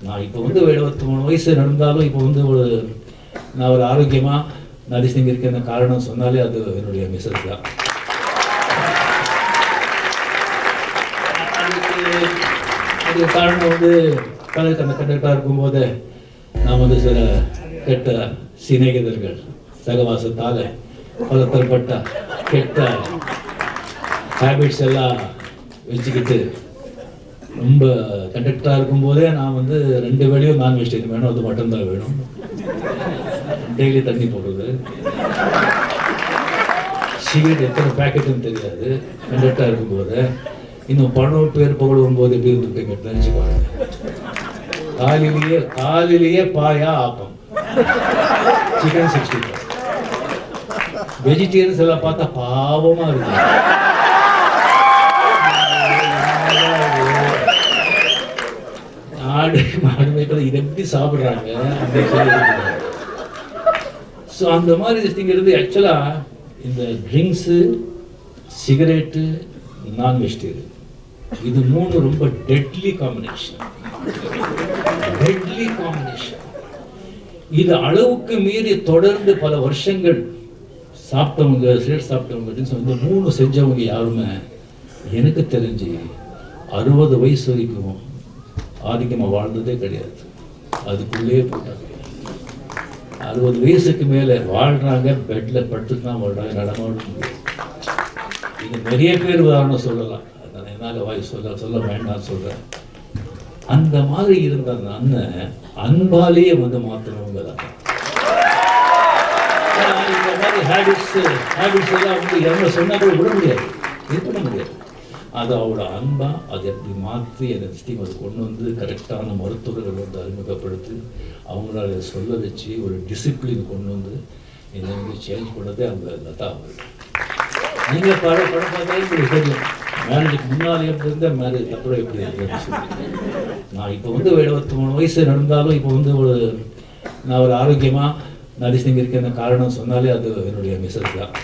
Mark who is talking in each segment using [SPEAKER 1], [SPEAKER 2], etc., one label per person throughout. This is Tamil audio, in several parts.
[SPEAKER 1] நான் இப்போ வந்து எழுபத்தி மூணு வயசு நடந்தாலும் இப்போ வந்து ஒரு நான் ஒரு ஆரோக்கியமாக நரிசிங் இருக்கிற காரணம் சொன்னாலே அது என்னுடைய மிஸ்ஸஸ் தான். அதுக்கு காரணம் வந்து கலக்கு அந்த கண்டக்டாக இருக்கும்போது நான் வந்து சில கெட்ட சிநேகிதர்கள் சகவாசத்தால் பலத்தரப்பட்ட கெட்ட ஹேபிட்ஸ் எல்லாம் வச்சுக்கிட்டு ரொம்ப கண்டக்டராக இருக்கும்போதே நான் வந்து ரெண்டு வேலையும் நான் வெஜிடேரியன் வேணும் அது மட்டும்தான் வேணும். டெய்லி தண்ணி போடுறது. சிகரெட் எத்தனை பேக்கெட்டுன்னு தெரியாது. கண்டக்டராக இருக்கும்போது. இன்னும் பணம் பேர் புகழும் போது எப்படி இருந்திருப்பீங்க நினச்சி பாருங்க. காலையிலேயே காலையிலேயே paya appam. Chicken sixty five vegetarians எல்லாம் பார்த்தா பாவமா இருக்கு. ஆடு மாடு மேய்க்கல இதை எப்படி சாப்பிட்றாங்க? அப்படின்னு சொல்லி ஸோ அந்த மாதிரி திங்கிறது ஆக்சுவலாக இந்த ட்ரிங்க்ஸு சிகரெட்டு நான் வெஜிடேரியன் இது மூணு ரொம்ப டெட்லி காம்பினேஷன் டெட்லி காம்பினேஷன் இது அளவுக்கு மீறி தொடர்ந்து பல வருஷங்கள் சாப்பிட்டவங்க சிகரெட் சாப்பிட்டவங்க அப்படின்னு சொல்லி மூணு செஞ்சவங்க யாருமே எனக்கு தெரிஞ்சு அறுபது வயசு வரைக்கும் ஆதிக்கமாக வாழ்ந்ததே கிடையாது. அதுக்குள்ளேயே போட்டாங்க அறுபது வயசுக்கு மேலே வாழ்றாங்க பெட்டில் படுத்துட்டு தான் வாழ்றாங்க நடமாட முடியாது. இது நிறைய பேர் உதாரணம் சொல்லலாம். நான் என்னால் வாய் சொல்ல சொல்ல வேண்டாம் சொல்கிறேன் அந்த மாதிரி இருந்த அந்த அண்ணன் அன்பாலேயே வந்து மாற்றணுங்க தான் இந்த மாதிரி ஹேபிட்ஸ் ஹேபிட்ஸ் எல்லாம் வந்து என்ன சொன்னால் கூட விட முடியாது. இது பண்ண முடியாது. அது அவரோட அன்பா அதை எப்படி மாற்றி அந்த ஸ்டீம் அதை கொண்டு வந்து கரெக்டான மருத்துவர்கள் வந்து அறிமுகப்படுத்தி அவங்களால சொல்ல வச்சு ஒரு டிசிப்ளின் கொண்டு வந்து இதை வந்து சேஞ்ச் பண்ணதே அந்த லதா அவர்கள். நீங்கள் பட படம் பார்த்தாலே தெரியும் மேரேஜுக்கு முன்னாலே எப்படி இருந்தால் மேரேஜ் அப்புறம் எப்படி இருக்குன்னு நான் இப்போ வந்து எழுபத்தி மூணு வயசு நடந்தாலும் இப்போ வந்து ஒரு நான் ஒரு ஆரோக்கியமாக நரிசிங் இருக்கிற காரணம் சொன்னாலே அது என்னுடைய மிஸ்ஸஸ் தான்.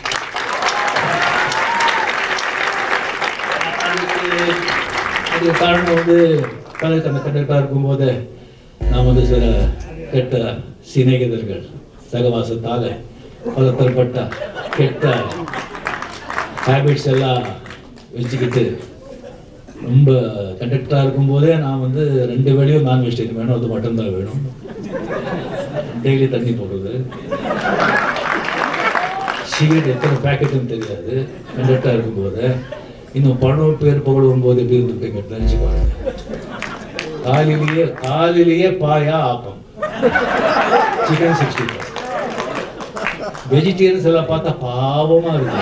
[SPEAKER 1] அதுக்கு காரணம் வந்து கலை அந்த கண்டக்டாக இருக்கும்போது நான் வந்து சில கெட்ட சிநேகிதர்கள் சகவாசத்தால் பலத்தரப்பட்ட கெட்ட ஹேபிட்ஸ் எல்லாம் வச்சுக்கிட்டு ரொம்ப கண்டக்டராக இருக்கும்போதே நான் வந்து ரெண்டு வேலையும் நான் வெஜிடேரியன் வேணும். அது மட்டும்தான் வேணும். டெய்லி தண்ணி போடுறது. சிகரெட் எத்தனை பேக்கெட்டுன்னு தெரியாது. கண்டக்டராக இருக்கும்போது இன்னும் பணம் பேர் புகழும் போது எப்படி இருந்திருப்பீங்க தெரிஞ்சு பாருங்க. காலிலேயே காலிலேயே paya appam. Chicken sixty five vegetarians எல்லாம் பார்த்தா பாவமா இருக்கு.